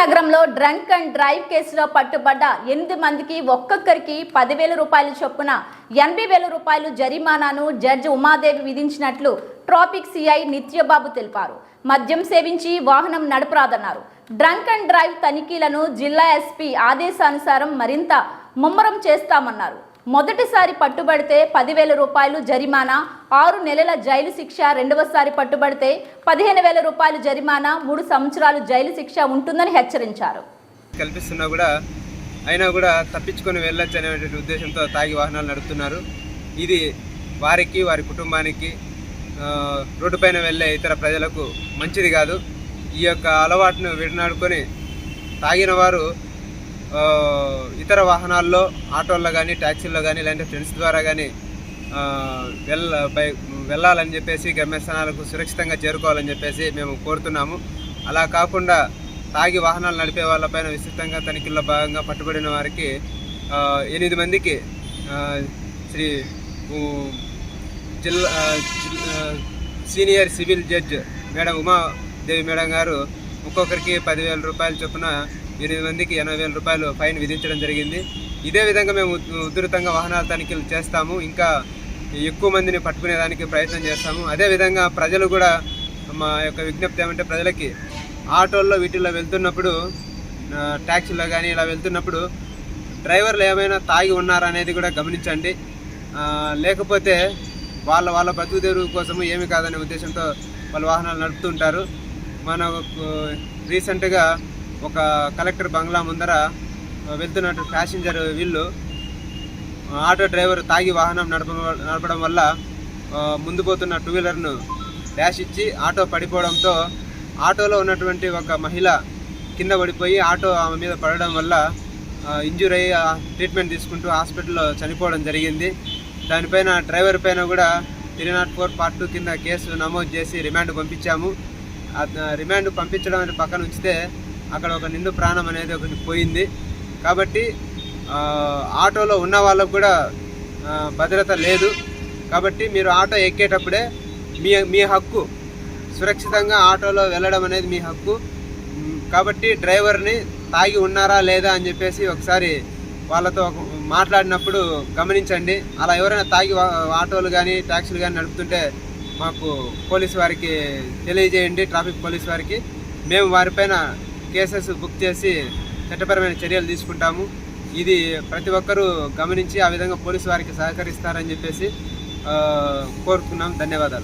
నగరంలో drunk and drive కేసులో పట్టుబడ్డ ఎనిమిది మందికి ఒక్కొక్కరికి పదివేల రూపాయల చొప్పున ఎనభై వేల రూపాయలు జరిమానాను జడ్జి ఉమాదేవి విధించినట్లు ట్రాఫిక్ సిఐ నిత్యబాబు తెలిపారు. మద్యం సేవించి వాహనం నడపరాదన్నారు. డ్రంక్ అండ్ డ్రైవ్ తనిఖీలను జిల్లా ఎస్పీ ఆదేశానుసారం మరింత ముమ్మరం చేస్తామన్నారు. మొదటిసారి పట్టుబడితే పదివేల రూపాయలు జరిమానా ఆరు నెలల జైలు శిక్ష రెండవసారి పట్టుబడితే పదిహేను వేల రూపాయలు జరిమానా మూడు సంవత్సరాలు జైలు శిక్ష ఉంటుందని హెచ్చరించారు. కల్పిస్తున్నా కూడా అయినా కూడా తప్పించుకొని వెళ్ళొచ్చు అనేటువంటి ఉద్దేశంతో తాగి వాహనాలు నడుపుతున్నారు. ఇది వారికి వారి కుటుంబానికి రోడ్డు రోడ్డుపైన వెళ్ళే ఇతర ప్రజలకు మంచిది కాదు. ఈ యొక్క అలవాటును విడనాడుకొని తాగిన వారు ఇతర వాహనాల్లో ఆటోల్లో కానీ ట్యాక్సీల్లో కానీ లేదంటే ఫ్రెండ్స్ ద్వారా కానీ వెళ్ళ బై వెళ్ళాలని చెప్పేసి గమ్యస్థానాలకు సురక్షితంగా చేరుకోవాలని చెప్పేసి మేము కోరుతున్నాము. అలా కాకుండా తాగి వాహనాలు నడిపే వాళ్ళపైన విస్తృతంగా తనిఖీల్లో భాగంగా పట్టుబడిన వారికి ఎనిమిది మందికి శ్రీ జిల్లా senior civil judge madam Umadevi madam గారు ఒక్కొక్కరికి పదివేల రూపాయల చొప్పున ఎనిమిది మందికి ఎనభై వేల రూపాయలు ఫైన్ విధించడం జరిగింది. ఇదే విధంగా మేము ఉధృతంగా వాహనాల తనిఖీలు చేస్తాము. ఇంకా ఎక్కువ మందిని పట్టుకునేదానికి ప్రయత్నం చేస్తాము. అదేవిధంగా ప్రజలు కూడా మా యొక్క విజ్ఞప్తి ఏమంటే ప్రజలకి ఆటోల్లో వీటిల్లో వెళ్తున్నప్పుడు ట్యాక్సీలో కానీ ఇలా వెళ్తున్నప్పుడు డ్రైవర్లు ఏమైనా తాగి ఉన్నారా అనేది కూడా గమనించండి. లేకపోతే వాళ్ళ వాళ్ళ బతుకు తెరువు కోసము ఏమి కాదనే ఉద్దేశంతో వాళ్ళ వాహనాలు నడుపుతుంటారు మన రీసెంట్గా ఒక కలెక్టర్ బంగ్లా ముందర వెళ్తున్నట్టు ప్యాసింజర్ వీళ్ళు ఆటో డ్రైవర్ తాగి వాహనం నడప నడపడం వల్ల ముందు పోతున్న టూ వీలర్ను డాష్ ఇచ్చి ఆటో పడిపోవడంతో ఆటోలో ఉన్నటువంటి ఒక మహిళ కింద పడిపోయి ఆటో ఆమె మీద పడడం వల్ల ఇంజూర్ అయ్యి ఆ, ట్రీట్మెంట్ తీసుకుంటూ హాస్పిటల్లో చనిపోవడం జరిగింది. దానిపైన డ్రైవర్ పైన కూడా three nought four part two కింద కేసు నమోదు చేసి రిమాండ్ పంపించాము. రిమాండ్ పంపించడం అనేది పక్కన ఉంచితే అక్కడ ఒక నిండు ప్రాణం అనేది ఒకటి పోయింది. కాబట్టి ఆటోలో ఉన్న వాళ్ళకు కూడా భద్రత లేదు. కాబట్టి మీరు ఆటో ఎక్కేటప్పుడే మీ మీ హక్కు సురక్షితంగా ఆటోలో వెళ్ళడం అనేది మీ హక్కు. కాబట్టి డ్రైవర్ని తాగి ఉన్నారా లేదా అని చెప్పేసి ఒకసారి వాళ్ళతో మాట్లాడినప్పుడు గమనించండి. అలా ఎవరైనా తాగి ఆటోలు కానీ ట్యాక్సీలు కానీ నడుపుతుంటే మాకు పోలీస్ వారికి తెలియజేయండి ట్రాఫిక్ పోలీస్ వారికి. మేము వారిపైన కేసెస్ బుక్ చేసి చట్టపరమైన చర్యలు తీసుకుంటాము. ఇది ప్రతి ఒక్కరూ గమనించి ఆ విధంగా పోలీసు వారికి సహకరిస్తారని చెప్పేసి కోరుతున్నాం ధన్యవాదాలు.